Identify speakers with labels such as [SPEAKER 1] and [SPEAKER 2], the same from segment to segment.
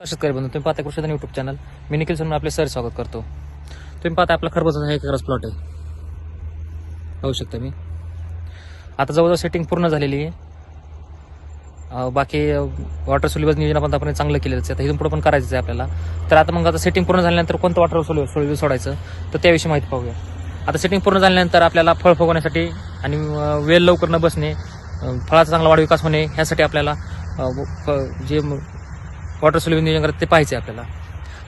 [SPEAKER 1] शेतकरी बंधू तुम्ही पाहता कृषी युट्यूब चॅनल मी निखिल सोनून आपले सर स्वागत करतो. तुम्ही पाहता आपला खरबूजाचा एक एकरच प्लॉट आहे. होऊ शकता मी आता जवळजवळ सेटिंग पूर्ण झालेली आहे. बाकी वॉटर सोल्युबल नियोजन आपण आपण चांगलं केलेलं आहे. आता इथून पुढे पण करायचं आहे आपल्याला. तर आता मग आता सेटिंग पूर्ण झाल्यानंतर कोणतं वॉटर सोल्यु सोल्युबल सोडायचं तर त्याविषयी माहिती पाहूया. आता सेटिंग पूर्ण झाल्यानंतर आपल्याला फळ फुगवण्यासाठी आणि वेल लवकर न बसणे फळाचा चांगला वाढ विकास होणे ह्यासाठी आपल्याला जे वॉटर सोल्युबल नियोजन करतं ते पाहिजे आपल्याला.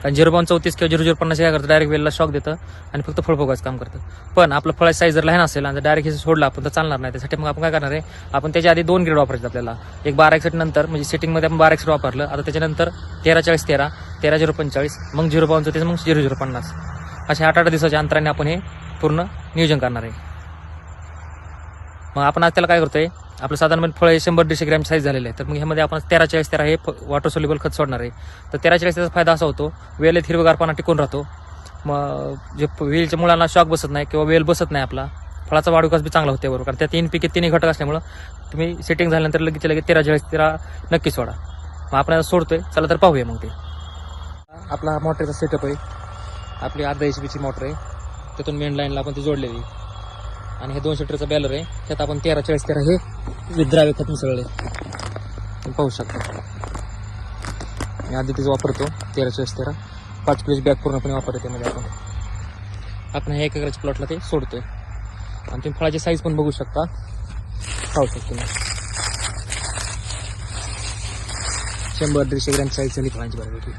[SPEAKER 1] कारण झिरो पॉईंट चौतीस किंवा झिरो झिरो पन्नास काय करतं? डायरेक्ट वेलला शॉक देतं आणि फक्त फळफोगायचं काम करतं. पण आपलं फळाची साईज जर लहान असेल आणि डायरेक्ट हे सोडलं आपण तर चालणार नाही. त्यासाठी मग आपण काय करणार आहे? आपण त्याच्या आधी दोन ग्रेड वापरायचे आपल्याला. एक बारा एकसेट नंतर म्हणजे सेटिंगमध्ये आपण बारा एकसेट वापरलं आता त्याच्यानंतर तेरा चाळीस तेरा तेरा झिरो पंचेचाळीस मग झिरो पॉईंट चौतीस मग झिरो झिरो पन्नास. अशा आठ आठ दिवसाच्या अंतराने आपण हे पूर्ण नियोजन करणार आहे. मग आपण आज त्याला काय करतोय? आपलं साधारणपणे फळ हे शंभर दीडशे ग्रॅम साईज झालेलं आहे. तर मग ह्यामध्ये आपण तेरा चाळीस तेरा हे वॉटर सोल्युबल खत सोडणार आहे. तर तेरा चाळीस त्याचा फायदा असा होतो वेळेत हिरवगारपणा टिकून राहतो. मग जे वेलच्या मुलांना शॉक बसत नाही किंवा वेल बसत नाही आपला फळाचा वाढविकास बी चांगला होते बरोबर. कारण त्या तीन पिके तिन्ही घटक असल्यामुळं तुम्ही सेटिंग झाल्यानंतर लगेच लगेच तेरा चाळीस तेरा नक्की सोडा. मग आपण सोडतोय चला तर पाहूया मग ते. आपला मोटरचा सेटअप आहे. आपली अर्धा एच पीची मोटर आहे. त्यातून मेन लाईनला आपण ती जोडलेली आणि हे दोनशे सीटरचा बॅलर आहे. त्यात आपण तेरा चाळीस तेरा हे विद्रावे खत मिसळले. पाहू शकता. मी आधी तिचं वापरतो. तेरा चाळीस तेरा. पाच किलोची बॅग पूर्णपणे वापरतो त्यामध्ये आपण. आपण हे एक एकराच्या प्लॉटला ते सोडतोय. आणि तुम्ही फळाची साईज पण बघू शकता. पाहू शकतो मी शंभर दीडशे ग्रॅम साईज झाली फळांची बऱ्यापैकी.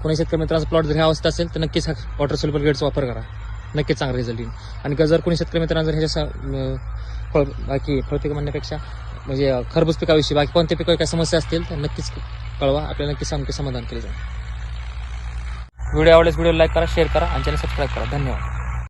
[SPEAKER 1] कोणी शेतकरी मित्राचा प्लॉट जर ह्या अवस्था असेल तर नक्कीच वॉटर सोल्युबल गेटचा वापर करा. नक्कीच चांगला रिझल्ट येईल. आणि जर कोणी शेतकरी मित्रांना जर ह्याच्या फळ बाकी फळपिक म्हणण्यापेक्षा म्हणजे खरबूज पिकाविषयी बाकी कोणत्या पिकावर काय समस्या असतील तर नक्कीच कळवा. आपल्याला नक्कीच आमचे समाधान केले जाईल. व्हिडिओ आवडल्यास व्हिडिओ लाईक करा शेअर करा आणि चॅनल सबस्क्राईब करा. धन्यवाद.